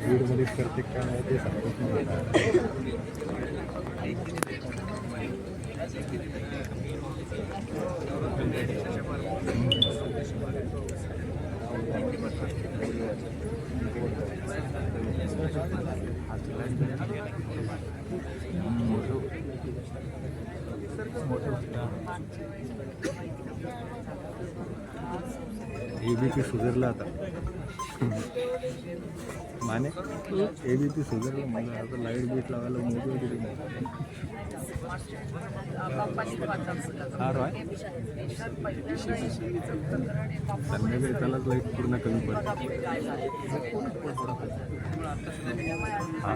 बीडमध्येच करते का नाही ते सांगत नाही आता. एबीपी सुधारला आता. माने? एबीपी सुधारलं म्हणजे आता लाइट बीट लावायला मोठी होती हा संध्याकाळी त्यालाच लाइट पूर्ण कमी पडते. हा.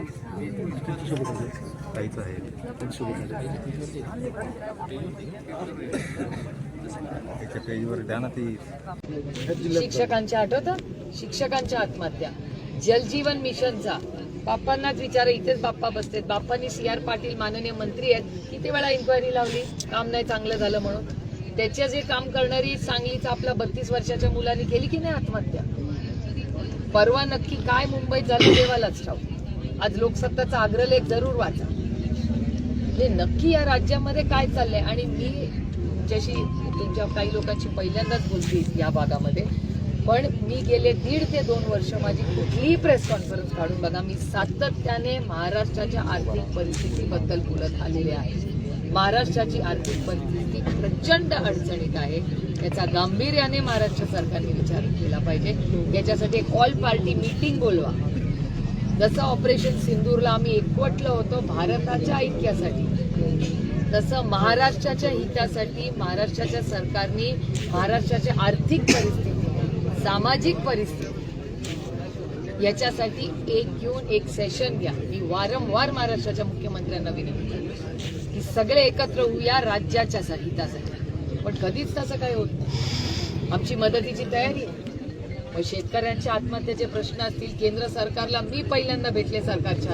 काहीच आहे. त्याच्या पेजवर द्या ना ती. शिक्षकांच्या आठवतं? शिक्षकांच्या आत्महत्या. जलजीवन मिशनचा. बाप्पांनाच विचार इथेच बाप्पा बसतेत बाप्पांनी सी आर पाटील माननीय मंत्री आहेत. किती वेळा इन्क्वायरी लावली? काम नाही चांगलं झालं म्हणून. त्याच्या जे काम करणारी सांगलीचा आपला बत्तीस वर्षाच्या मुलांनी केली की नाही आत्महत्या? परवा नक्की काय मुंबईत झालं देवालाच ठाऊ आज लोकसत्ताचा अग्रलेख जरूर वाचा. हे नक्की या राज्यामध्ये काय चाललंय? आणि मी तुमच्याशी तुमच्या काही लोकांशी पहिल्यांदाच बोलते या भागामध्ये. पण मी गेले दीड ते दोन वर्ष माझी कुठलीही प्रेस कॉन्फरन्स काढून बघा मी सातत्याने महाराष्ट्राच्या आर्थिक परिस्थितीबद्दल बोलत आलेले आहे. महाराष्ट्राची आर्थिक परिस्थिती प्रचंड अडचणीत आहे. याचा गांभीर्याने महाराष्ट्र सरकारने विचार केला पाहिजे. याच्यासाठी एक ऑल पार्टी मीटिंग बोलवा. जसं ऑपरेशन सिंदूरला आम्ही एकवटलं होतं भारताच्या ऐक्यासाठी. तसं महाराष्ट्राच्या हितासाठी महाराष्ट्राच्या सरकारने महाराष्ट्राच्या आर्थिक परिस्थिती सामाजिक परिस्थिती याच्यासाठी एक घेऊन एक सेशन घ्या. मी वारंवार महाराष्ट्राच्या मुख्यमंत्र्यांना विनंती की सगळे एकत्र होऊया राज्याच्या हितासाठी. पण कधीच तसं काही होत नाही. आमची मदतीची तयारी आहे. मग शेतकऱ्यांच्या आत्महत्येचे प्रश्न असतील केंद्र सरकारला मी पहिल्यांदा भेटले सरकारच्या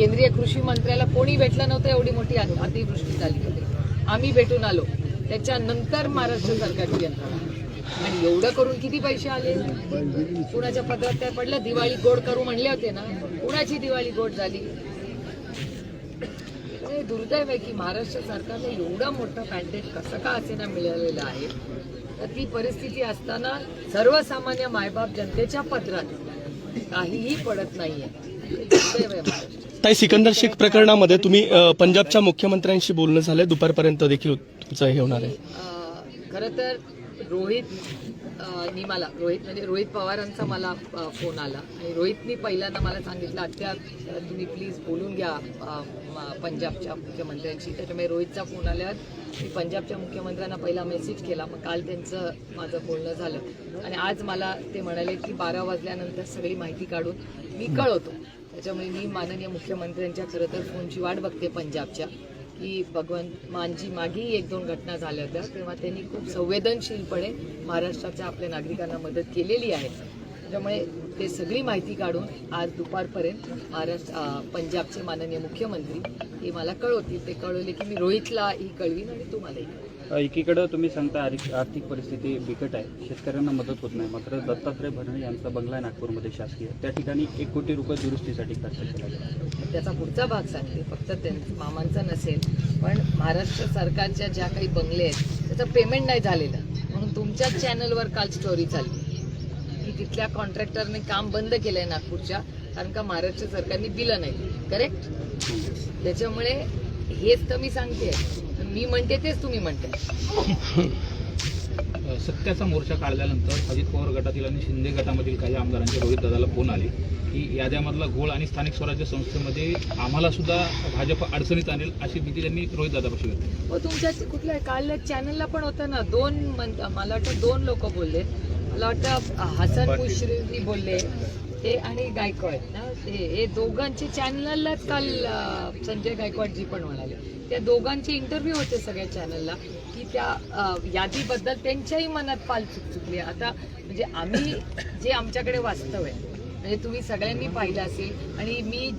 केंद्रीय कृषी मंत्र्याला कोणी भेटलं नव्हतं एवढी मोठी अतिवृष्टी झाली होती. आम्ही भेटून आलो. त्याच्यानंतर महाराष्ट्र सरकारची यंत्रणा. आणि एवढं करून किती पैसे आले? कुणाच्या पत्रात काय पडलं? दिवाळी गोड करू म्हणले होते ना. कुणाची दिवाळी गोड झाली? दुर्दैव आहे की महाराष्ट्र सरकारला एवढं मोठं पॅन्डेट कसं का असेना मिळालेलं आहे? तर ती परिस्थिती असताना सर्वसामान्य मायबाप जनतेच्या पत्रात काहीही पडत नाहीये. दुर्दैव आहे महाराष्ट्र. ताई सिकंदर शेख प्रकरणामध्ये तुम्ही पंजाबच्या मुख्यमंत्र्यांशी बोलणं झालंय. दुपारपर्यंत देखील तुमचं हे होणार आहे. खरं तर रोहित नी मला रोहित म्हणजे रोहित पवारांचा मला फोन आला. आणि रोहितनी पहिल्यांदा मला सांगितलं आत्या तुम्ही प्लीज बोलून घ्या पंजाबच्या मुख्यमंत्र्यांशी. त्याच्यामुळे रोहितचा फोन आल्यावर मी पंजाबच्या मुख्यमंत्र्यांना पहिला मेसेज केला. मग काल त्यांचं माझं बोलणं झालं. आणि आज मला ते म्हणाले की बारा वाजल्यानंतर सगळी माहिती काढून मी कळवतो. त्याच्यामुळे मी माननीय मुख्यमंत्र्यांच्या खरं तर फोनची वाट बघते पंजाबच्या की भगवंत मानजी मागेही एक दोन घटना झाल्या होत्या तेव्हा त्यांनी खूप संवेदनशीलपणे महाराष्ट्राच्या आपल्या नागरिकांना मदत केलेली आहे. त्यामुळे ते सगळी माहिती काढून आज दुपारपर्यंत महाराष्ट्र पंजाबचे माननीय मुख्यमंत्री हे मला कळवतील. ते कळवले की मी रोहितला ही कळवीन आणि तुम्हालाही कळवीन. एकीकडं तुम्ही सांगता आर्थिक आर्थिक परिस्थिती बिकट आहे. शेतकऱ्यांना मदत होत नाही. मात्र दत्तात्रय भरणे यांचा बंगला आहे नागपूरमध्ये शासकीय. त्या ठिकाणी एक कोटी रुपये दुरुस्तीसाठी खर्च केला गेला त्याचा पुढचा भाग सांगते. फक्त त्यांचा मामांचा नसेल पण महाराष्ट्र सरकारच्या ज्या काही बंगले आहेत त्याचं पेमेंट नाही झालेलं. म्हणून तुमच्याच चॅनलवर काल स्टोरी चालली. की तिथल्या कॉन्ट्रॅक्टरने काम बंद केलं आहे नागपूरच्या कारण का महाराष्ट्र सरकारने दिलं नाही. करेक्ट त्याच्यामुळे हेच तर मी सांगते. मी म्हणते तेच तुम्ही म्हणते. सत्याचा मोर्चा काढल्यानंतर अजित पवार गटातील आणि शिंदे गटामधील काही आमदारांचे रोहित दादाला फोन आले की याद्यामधला घोळ आणि स्थानिक स्वराज्य संस्थेमध्ये आम्हाला सुद्धा भाजप अडचणीत आणेल अशी भीती त्यांनी रोहित दादापाशी व्यक्त केली. हो तुमच्या कुठल्या काल चॅनलला पण होतं ना दोन मला वाटतं दोन लोक बोलले. मला वाटतं हसन मुश्रीफी बोलले. ते आणि गायकवाड ना? ते हे दोघांचे चॅनललाच काल संजय संजय गायकवाडजी पण म्हणाले. त्या दोघांचे इंटरव्ह्यू होते सगळ्या चॅनलला की त्या यादीबद्दल त्यांच्याही मनात पाल चुक चुकली. आता म्हणजे आम्ही जे आमच्याकडे वास्तव आहे म्हणजे तुम्ही सगळ्यांनी पाहिलं असेल आणि मी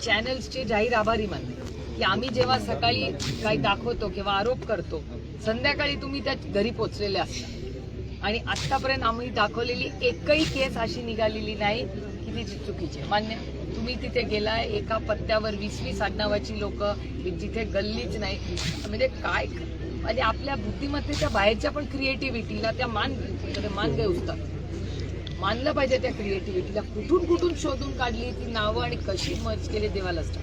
चॅनल्सचे जाहीर आभारी मानते की आम्ही जेव्हा सकाळी काही दाखवतो किंवा आरोप करतो संध्याकाळी तुम्ही त्या घरी पोचलेले असता. आणि आतापर्यंत आम्ही दाखवलेली एकही केस अशी निघालेली नाही की ती चुकीची आहे. मान्य तुम्ही तिथे गेलाय एका पत्त्यावर वीस वीस आडनावाची लोक जिथे गल्लीच नाही. म्हणजे काय म्हणजे आपल्या बुद्धिमत्तेच्या बाहेरच्या पण क्रिएटिव्हिटीला त्या मान म्हणजे मान गौसतात मानलं पाहिजे त्या क्रिएटिव्हिटीला कुठून कुठून शोधून काढली ती नावं आणि कशी मर्ज केली देवाला असतात.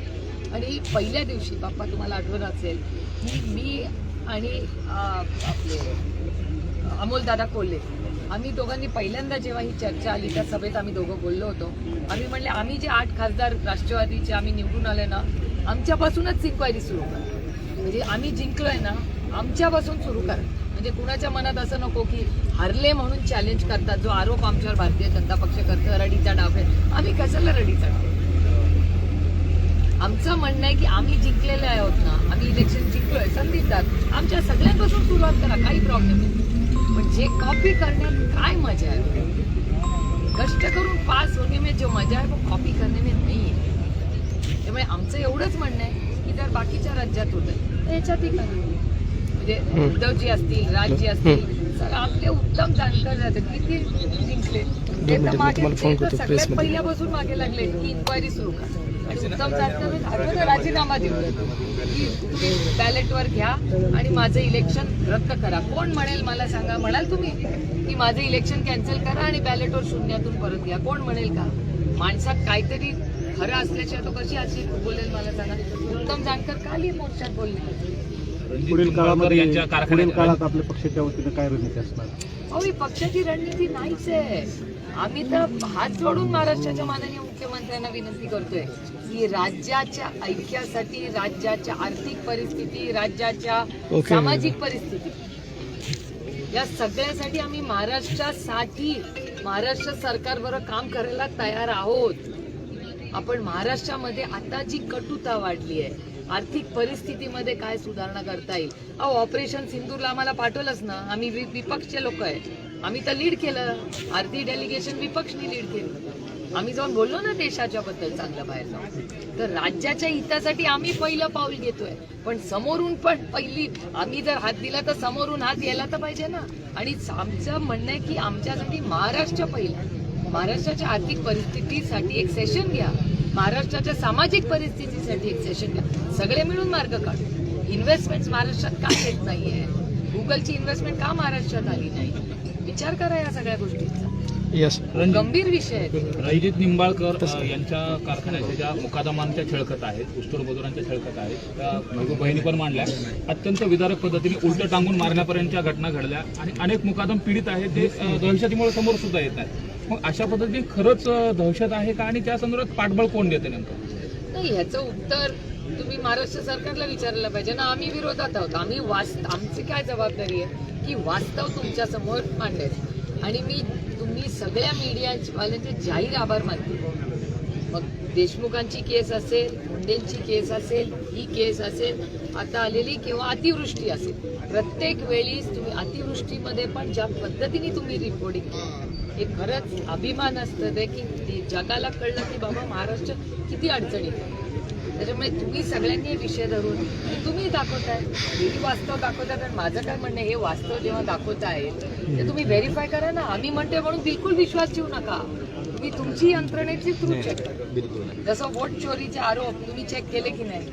आणि पहिल्या दिवशी बाप्पा तुम्हाला आठवण असेल की मी आणि आपले अमोलदादा कोल्हे. आम्ही दोघांनी पहिल्यांदा जेव्हा ही चर्चा आली त्या सभेत आम्ही दोघं बोललो होतो. आम्ही म्हणले आम्ही जे आठ खासदार राष्ट्रवादीचे आम्ही निवडून आले ना आमच्यापासूनच इन्क्वायरी सुरू करा. म्हणजे आम्ही जिंकलोय ना आमच्यापासून सुरू करा. म्हणजे कुणाच्या मनात असं नको की हरले म्हणून चॅलेंज करतात जो आरोप आमच्यावर भारतीय जनता पक्ष करतो रडीचा डाव आहे. आम्ही कशाला रडीचा डाव? आमचं म्हणणं आहे की आम्ही जिंकलेले आहोत ना आम्ही इलेक्शन जिंकलोय संधी आमच्या सगळ्यांपासून सुरुवात करा काही प्रॉब्लेम नाही. पण जे कॉपी करण्यात काय मजा आहे? कष्ट करून पास होणे में जो मजा आहे वो कॉपी करणे में नाही आहे त्यामुळे आमचं एवढंच म्हणणं आहे की जर बाकीच्या राज्यात होतं तर याच्यातही करा म्हणजे उद्धवजी असतील राजजी असतील सगळं आपले उत्तम जाणकार जातात किती जिंकले? ते तर मिनिटं, मी मागे तुम्हाला फोन करतो, सगळ्यात प्रेसमध्ये. पहिल्यापासून मागे लागले की इन्क्वायरी सुरू करा. आणि उत्तम जानकर अगोदर राजीनामा देऊ की तुम्ही बॅलेटवर घ्या आणि माझं इलेक्शन रद्द करा. कोण म्हणेल मला सांगा. म्हणाल तुम्ही की माझं इलेक्शन कॅन्सल करा आणि बॅलेटवर शून्यातून परत घ्या. कोण म्हणेल का? माणसात काहीतरी खरं असल्याशिवाय तो कशी अशी बोलेल मला सांगा. उत्तम जानकर काली मोर्चात बोलले पुढील काळामध्ये यांच्या पुढील काळात आपल्या पक्षाच्या वतीनं काय रणनीती असणार? अहो ही पक्षाची रणनीती नाहीच आहे. आम्ही तर हात जोडून महाराष्ट्राच्या माननीय मुख्यमंत्र्यांना विनंती करतोय की राज्याच्या ऐक्यासाठी राज्याच्या आर्थिक परिस्थिती राज्याच्या. सामाजिक परिस्थिती या सगळ्यासाठी आम्ही महाराष्ट्रासाठी महाराष्ट्र सरकारबरोबर काम करायला तयार आहोत. आपण महाराष्ट्रामध्ये आता जी कटुता वाढली आहे आर्थिक परिस्थितीमध्ये काय सुधारणा करता येईल? अहो ऑपरेशन सिंदूरला आम्हाला पाठवलंच ना. आम्ही विपक्षचे लोक आहे. आम्ही तर लीड केलं. आरती डेलिगेशन विपक्षनी लीड केलं. आम्ही जाऊन बोललो ना देशाच्या बद्दल चांगलं बाहेर जाऊन. तर राज्याच्या हितासाठी आम्ही पहिलं पाऊल घेतोय. पण समोरून पण पहिली आम्ही जर हात दिला तर समोरून हात यायला तर पाहिजे ना. आणि आमचं म्हणणं आहे की आमच्यासाठी महाराष्ट्र पहिलं. महाराष्ट्राच्या आर्थिक परिस्थितीसाठी एक सेशन घ्या. महाराष्ट्राच्या सामाजिक परिस्थितीसाठी एक सेशन घ्या. सगळे मिळून मार्ग काढू. इन्व्हेस्टमेंट महाराष्ट्रात का येत नाहीये? गुगलची इन्व्हेस्टमेंट का महाराष्ट्रात आली नाही? विचार करा या सगळ्या गोष्टींचा. येस गंभीर विषय आहे. रणजित निंबाळकर यांच्या कारखान्याच्या ज्या मुकादमांच्या छळकत आहेत ऊसतोड मजुरांच्या छळकत आहेत त्या बहिणी पण मांडल्या. अत्यंत विदारक पद्धतीने उलट टांगून मारण्यापर्यंतच्या घटना घडल्या आणि अनेक मुकादम पीडित आहेत जे अ, दहशतीमुळे समोर सुद्धा येत आहेत मग अशा पद्धतीने खरंच दहशत आहे का? आणि त्या संदर्भात पाठबळ कोण देते नेमकं? नाही ह्याचं उत्तर तुम्ही महाराष्ट्र सरकारला विचारायला पाहिजे ना आम्ही विरोधात आहोत. आम्ही वास्त आमची काय जबाबदारी आहे? की वास्तव तुमच्यासमोर मांडायचं आणि मी तुम्ही सगळ्या मीडियावाल्यांचे जाहीर आभार मानते. मग देशमुखांची केस असेल मुंडेंची केस असेल ही केस असेल आता आलेली किंवा अतिवृष्टी असेल प्रत्येक वेळी तुम्ही अतिवृष्टीमध्ये पण ज्या पद्धतीने तुम्ही रिपोर्टिंग हे खरंच अभिमान असतं ते की जगाला कळलं की बाबा महाराष्ट्र किती अडचणीत आहे. त्याच्यामुळे तुम्ही सगळ्यांनी हे विषय धरून तुम्ही दाखवताय. हेही वास्तव दाखवतात आणि माझं काय म्हणणं हे वास्तव जेव्हा दाखवताय ते तुम्ही व्हेरीफाय करा ना. आम्ही म्हणतोय म्हणून बिलकुल विश्वास ठेवू नका. तुम्ही तुमची यंत्रणेची थ्रू चेक करा. जसं वोट चोरीचे आरोप तुम्ही चेक केले की नाही?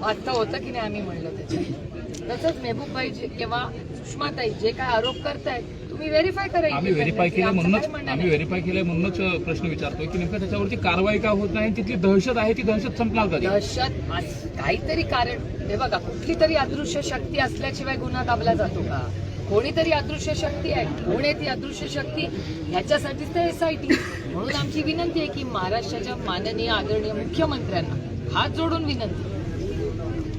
वास्तव होतं की नाही आम्ही म्हणलं त्याच्यात? तसंच मेहबूबबाई जे किंवा सुषमाताई जे काय आरोप करतायत व्हेरीफाय करा आम्ही व्हेरीफाय केलं म्हणूनच आम्ही. व्हेरीफाय केलंय म्हणूनच प्रश्न विचारतोय की नेमकं त्याच्यावरती कारवाई का होत नाही तिथली दहशत आहे ती दहशत संपणार कधी? दहशत अस- काहीतरी कारण हे बघा कुठली तरी अदृश्य शक्ती असल्याशिवाय गुन्हा दाबला जातो का? कोणीतरी अदृश्य शक्ती आहे कोण आहे ती अदृश्य शक्ती? ह्याच्यासाठीच तर एस आय टी म्हणून आमची विनंती आहे की महाराष्ट्राच्या माननीय आदरणीय मुख्यमंत्र्यांना हात जोडून विनंती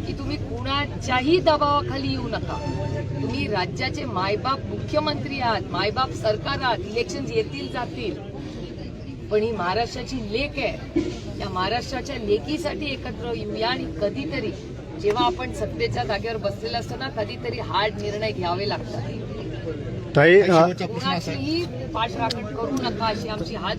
की तुम्ही कुणाच्याही दबावाखाली येऊ नका. तुम्ही राज्याचे मायबाप मुख्यमंत्री आहात मायबाप सरकार आहात इलेक्शन येतील जातील. पण ही महाराष्ट्राची लेख आहे. त्या महाराष्ट्राच्या लेखीसाठी एकत्र येऊया आणि कधीतरी जेव्हा आपण सत्तेच्या जागेवर बसलेला असतो ना कधीतरी हार्ड निर्णय घ्यावे लागतात. ताई अ, कोणाचीही पाठराखण करू नका अशी आमची हात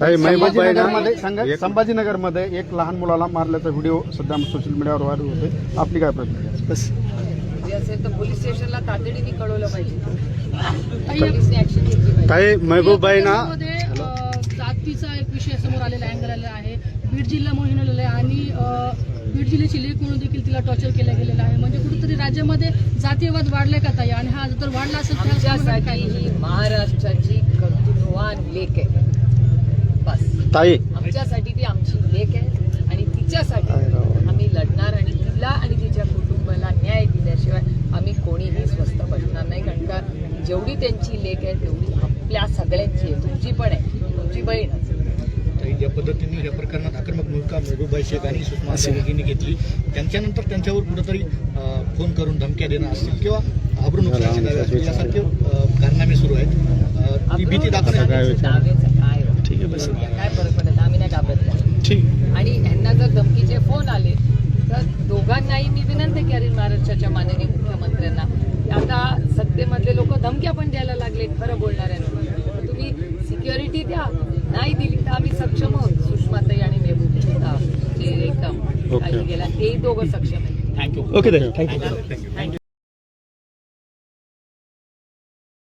ताई, महबूबाईना सांगा संभाजीनगरमध्ये एक लहान मुलाला मारल्याचा व्हिडिओ सध्या सोशल मीडियावर व्हायरल होते आपली काय प्रतिक्रिया? जे असेल तर पोलीस स्टेशनला तातडीने कळवलं पाहिजे. पोलिसने ऍक्शन घेतली पाहिजे. मध्ये अ, जातीचा एक विषय समोर आलेला अँगल आलेला आहे. बीड जिल्हा मोहीम आलेला आहे आणि बीड जिल्ह्याची लेख म्हणून देखील तिला टॉर्चर केलं गेलेलं आहे. म्हणजे कुठेतरी राज्यामध्ये जातीयवाद वाढलाय का ताई? आणि हा जर वाढला असेल काय ही महाराष्ट्राची कर्तृत्ववान लेख आहे. बस. ताई. आमच्यासाठी ती आमची लेख आहे आणि तिच्यासाठी आम्ही लढणार आणि तिला आणि तिच्या कुटुंबाला न्याय दिल्याशिवाय आम्ही कोणीही स्वस्त बसणार नाही. कारण का जेवढी त्यांची लेख आहे तेवढी आपल्या सगळ्यांची आहे. तुमची पण आहे. तुमची बहीण आहे. ज्या पद्धतीने या प्रकरणात आक्रमक भूमिका महबूबाई शेख आणि सुषमा यांनी घेतली. त्यांच्यानंतर त्यांच्यावर कुठेतरी फोन करून धमक्या देणं असतील किंवा आबरू नुकसानाची दावे असतील यासारखे कारनामे सुरू आहेत. ती भीती दाखवण्यात दाव्याचं काय? ठीक आहे बस काय फरक पडत आम्ही नाही घाबरत नाही. ठीक आणि यांना जर धमकीचे फोन आले तर दोघांनाही मी विनंती करेन महाराष्ट्राच्या माननीय मुख्यमंत्र्यांना. आता सत्तेमधले लोक धमक्या पण द्यायला लागले खरं बोलणाऱ्यांना तुम्ही सिक्युरिटी द्या नाही दिली तर आम्ही सक्षम आहोत. सुषमाताई आणि मेहबूब जे एक काही गेला तेही दोघं सक्षम आहेत. Thank you okay thank you thank you